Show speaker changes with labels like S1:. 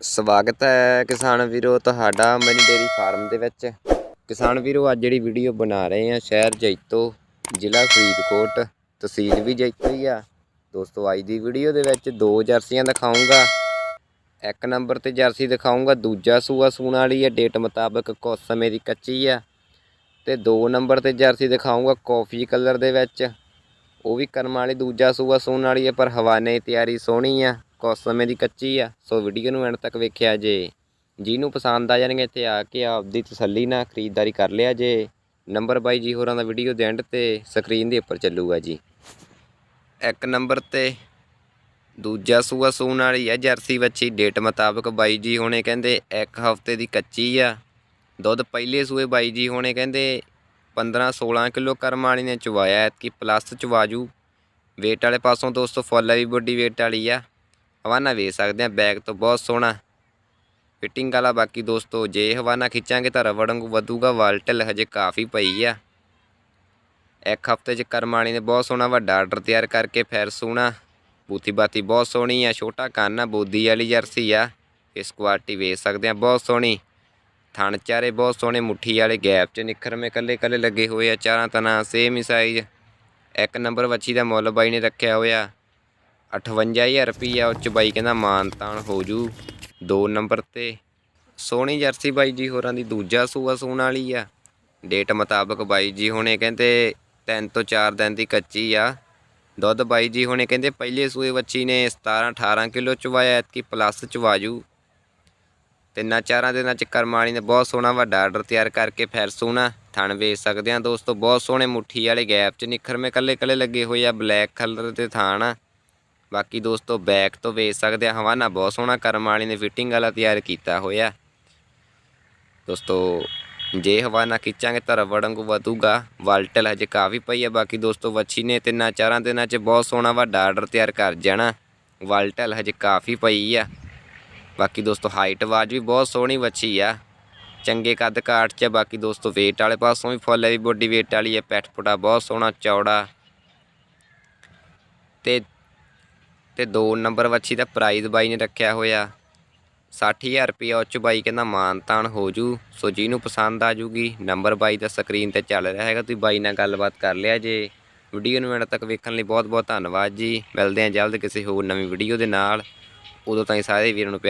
S1: ਸਵਾਗਤ ਹੈ ਕਿਸਾਨ ਵੀਰੋ ਤੁਹਾਡਾ ਮਨੀ ਡੇਰੀ ਫਾਰਮ ਦੇ ਵਿੱਚ। ਕਿਸਾਨ ਵੀਰੋ, ਅੱਜ ਜਿਹੜੀ ਵੀਡੀਓ ਬਣਾ ਰਹੇ ਆ ਸ਼ਹਿਰ ਜੈਤੋ ਜ਼ਿਲ੍ਹਾ ਫਰੀਦਕੋਟ, ਤਹਿਸੀਲ ਵੀ ਜੈਤੋ ਹੀ ਆ। ਦੋਸਤੋ, ਅੱਜ ਦੀ ਵੀਡੀਓ ਦੇ ਵਿੱਚ ਦੋ ਜਰਸੀਆਂ ਦਿਖਾਉਂਗਾ ਇੱਕ ਨੰਬਰ ਤੇ ਜਰਸੀ ਦਿਖਾਉਂਗਾ ਦੂਜਾ ਸੂਆ ਸੂਣ ਵਾਲੀ ਹੈ, ਡੇਟ ਮੁਤਾਬਕ ਕੁਛ ਸਮੇਂ ਦੀ ਕੱਚੀ ਆ। ਤੇ ਦੋ ਨੰਬਰ ਤੇ ਜਰਸੀ ਦਿਖਾਉਂਗਾ ਕਾਫੀ ਕਲਰ ਦੇ ਵਿੱਚ। ਉਹ ਵੀ ਕਰਮ ਵਾਲੀ ਦੂਜਾ ਸੂਆ ਸੂਣ ਵਾਲੀ ਹੈ, ਪਰ ਹਵਾਨੇ ਦੀ ਤਿਆਰੀ ਸੋਹਣੀ ਆ। ਕੁਛ ਸਮੇਂ ਦੀ ਕੱਚੀ ਆ, ਸੋ ਵੀਡੀਓ ਨੂੰ ਐਂਡ ਤੱਕ ਵੇਖਿਆ ਜੇ। ਜਿਹਨੂੰ ਪਸੰਦ ਆ ਜਾਣਗੇ ਇੱਥੇ ਆ ਕੇ ਆਪਦੀ ਤਸੱਲੀ ਨਾਲ ਖਰੀਦਦਾਰੀ ਕਰ ਲਿਆ ਜੇ। ਨੰਬਰ ਬਾਈ ਜੀ ਹੋਰਾਂ ਦਾ ਵੀਡੀਓ ਦੇ ਐਂਡ ਤੇ ਸਕਰੀਨ ਦੇ ਉੱਪਰ ਚੱਲੂਗਾ ਜੀ। ਇੱਕ ਨੰਬਰ ਤੇ ਦੂਜਾ ਸੂਆ ਸੂਣ ਵਾਲੀ ਆ, ਜਰਸੀ ਬੱਚੀ ਡੇਟ ਮੁਤਾਬਕ ਬਾਈ ਜੀ ਹੋਣੇ ਕਹਿੰਦੇ ਇੱਕ ਹਫ਼ਤੇ ਦੀ ਕੱਚੀ ਆ। ਦੁੱਧ ਪਹਿਲੇ ਸੂਏ ਬਾਈ ਜੀ ਹੋਣੇ ਕਹਿੰਦੇ 15 16 ਕਿਲੋ ਕਰਮ ਵਾਲੀ ਨੇ ਚਵਾਇਆ, ਐਤਕੀ ਪਲੱਸ ਚਵਾਜੂ। ਵੇਟ ਵਾਲੇ ਪਾਸੋਂ ਦੋਸਤੋ, ਫੁੱਲ ਵੀ ਵੱਡੀ ਵੇਟ ਵਾਲੀ ਆ। ਹਵਾਨਾ ਵੇਚ ਸਕਦੇ ਆ ਬੈਗ ਤੋਂ ਬਹੁਤ ਸੋਹਣਾ। ਫਿਟਿੰਗ ਵਾਲਾ ਬਾਕੀ ਦੋਸਤੋ, ਜੇ ਹਵਾਨਾ ਖਿੱਚਾਂਗੇ ਤਾਂ ਰਬੜ ਵਾਂਗੂ ਵਧੂਗਾ ਵਾਲਟਲ ਹਜੇ ਕਾਫੀ ਪਈ ਆ। ਇੱਕ ਹਫ਼ਤੇ 'ਚ ਕਰਮਾਣੀ ਨੇ ਬਹੁਤ ਸੋਹਣਾ ਵੱਡਾ ਆਰਡਰ ਤਿਆਰ ਕਰਕੇ ਫਿਰ ਸੋਹਣਾ। ਬੂਥੀ ਬਾਤੀ ਬਹੁਤ ਸੋਹਣੀ ਆ, ਛੋਟਾ ਕੰਨ ਆ ਬੋਦੀ ਵਾਲੀ ਜਰਸੀ ਆ। ਇਸ ਕੁਆਲਿਟੀ ਵੇਚ ਸਕਦੇ ਆ ਬਹੁਤ ਸੋਹਣੀ। ਥਣ ਚਾਰੇ ਬਹੁਤ ਸੋਹਣੇ, ਮੁੱਠੀ ਵਾਲੇ ਗੈਪ 'ਚ ਨਿਖਰਵੇਂ ਕੱਲੇ ਕੱਲੇ ਲੱਗੇ ਹੋਏ ਆ, ਚਾਰਾਂ ਤਨਾ ਸੇਮ ਹੀ ਸਾਈਜ਼ ਇੱਕ ਨੰਬਰ ਵੱਛੀ ਦਾ ਮੁੱਲ ਬਾਈ ਨੇ ਰੱਖਿਆ ਹੋਇਆ। 58000 ਰੁਪਈਆ, ਉਹ 'ਚ ਬਾਈ ਕਹਿੰਦਾ ਮਾਨ ਤਾਨ ਹੋ ਜੂ। ਦੋ ਨੰਬਰ ਤੇ, ਸੋਹਣੀ ਜਰਸੀ ਬਾਈ ਜੀ ਹੋਰਾਂ ਦੀ, ਦੂਜਾ ਸੂਆ ਸੂਣ ਵਾਲੀ ਆ। ਡੇਟ ਮੁਤਾਬਕ ਬਾਈ ਜੀ ਹੁਣੇ ਕਹਿੰਦੇ 3 ਤੋਂ 4 ਦਿਨ ਦੀ ਕੱਚੀ ਆ। ਦੁੱਧ ਬਾਈ ਜੀ ਹੁਣੇ ਕਹਿੰਦੇ ਪਹਿਲੇ ਸੂਏ ਬੱਚੀ ਨੇ 17 18 ਕਿਲੋ ਚਵਾਇਆ, ਐਤਕੀ ਪਲੱਸ ਚਵਾਜੂ ਤਿੰਨਾਂ ਚਾਰਾਂ ਦਿਨਾਂ ਚ ਕਰਮਾਣੀ ਨੇ ਬਹੁਤ ਸੋਹਣਾ ਵੱਡਾ ਆਰਡਰ ਤਿਆਰ ਕਰਕੇ ਫਿਰ ਸੋਹਣਾ ਥਣ ਵੇਚ ਸਕਦੇ ਆ ਦੋਸਤੋ, ਬਹੁਤ ਸੋਹਣੇ ਮੁੱਠੀ ਵਾਲੇ ਗੈਪ ਚ ਨਿਖਰਵੇਂ ਕੱਲੇ ਕੱਲੇ ਲੱਗੇ ਹੋਏ ਆ ਬਲੈਕ ਕਲਰ ਦੇ ਥਾਣ ਆ। ਬਾਕੀ ਦੋਸਤੋ ਬੈਕ ਤੋਂ ਵੇਚ ਸਕਦੇ ਆ। ਹਵਾਨਾ ਬਹੁਤ ਸੋਹਣਾ ਕਰਮ ਵਾਲੇ ਨੇ ਫਿਟਿੰਗ ਵਾਲਾ ਤਿਆਰ ਕੀਤਾ ਹੋਇਆ। ਦੋਸਤੋ, ਜੇ ਹਵਾਨਾ ਖਿੱਚਾਂਗੇ ਤਾਂ ਰਬੜ ਵਾਂਗੂ ਵਧੂਗਾ। ਵਾਲਟਲ ਹਜੇ ਕਾਫੀ ਪਈ ਆ। ਬਾਕੀ ਦੋਸਤੋ, ਵੱਛੀ ਨੇ ਤਿੰਨਾਂ ਚਾਰਾਂ ਦਿਨਾਂ 'ਚ ਬਹੁਤ ਸੋਹਣਾ ਵੱਡਾ ਆਰਡਰ ਤਿਆਰ ਕਰ ਜਾਣਾ। ਵਾਲਟਲ ਹਜੇ ਕਾਫੀ ਪਈ ਆ। ਬਾਕੀ ਦੋਸਤੋ ਹਾਈਟ ਵਾਜ ਵੀ ਬਹੁਤ ਸੋਹਣੀ ਵੱਛੀ ਆ। ਚੰਗੇ ਕੱਦ ਕਾਠ 'ਚ ਬਾਕੀ ਦੋਸਤੋ, weight ਵਾਲੇ ਪਾਸੋਂ ਵੀ ਫੁੱਲ ਹੈ ਵੀ ਬੋਡੀ weight ਵਾਲੀ ਹੈ ਪੈਟ ਪੁਟਾ ਬਹੁਤ ਸੋਹਣਾ ਚੌੜਾ। ਤੇ ਤੇ ਦੋ ਨੰਬਰ ਵੱਛੀ ਦਾ ਪ੍ਰਾਈਜ਼ ਬਾਈ ਨੇ ਰੱਖਿਆ ਹੋਇਆ। 60000 ਰੁਪਏ ਉਹ 'ਚ ਬਾਈ ਕਹਿੰਦਾ ਮਾਨ ਤਾਨ ਹੋ ਜੂ, ਸੋ ਜਿਹਨੂੰ ਪਸੰਦ ਆ ਜੂਗੀ, ਨੰਬਰ ਬਾਈ ਦਾ ਸਕਰੀਨ ਤੇ ਚੱਲ ਰਿਹਾ ਹੈਗਾ, ਤੁਸੀਂ ਬਾਈ ਨਾਲ ਗੱਲਬਾਤ ਕਰ ਲਿਆ ਜੇ। ਵੀਡੀਓ ਨੂੰ ਐਂਡ ਤੱਕ ਵੇਖਣ ਲਈ ਬਹੁਤ ਬਹੁਤ ਧੰਨਵਾਦ ਜੀ। ਮਿਲਦੇ ਹਾਂ ਜਲਦ ਕਿਸੇ ਹੋਰ ਨਵੀਂ ਵੀਡੀਓ ਦੇ ਨਾਲ। ਉਦੋਂ ਤਾਈਂ ਸਾਰੇ ਵੀਰਾਂ ਨੂੰ ਪਿਆਰ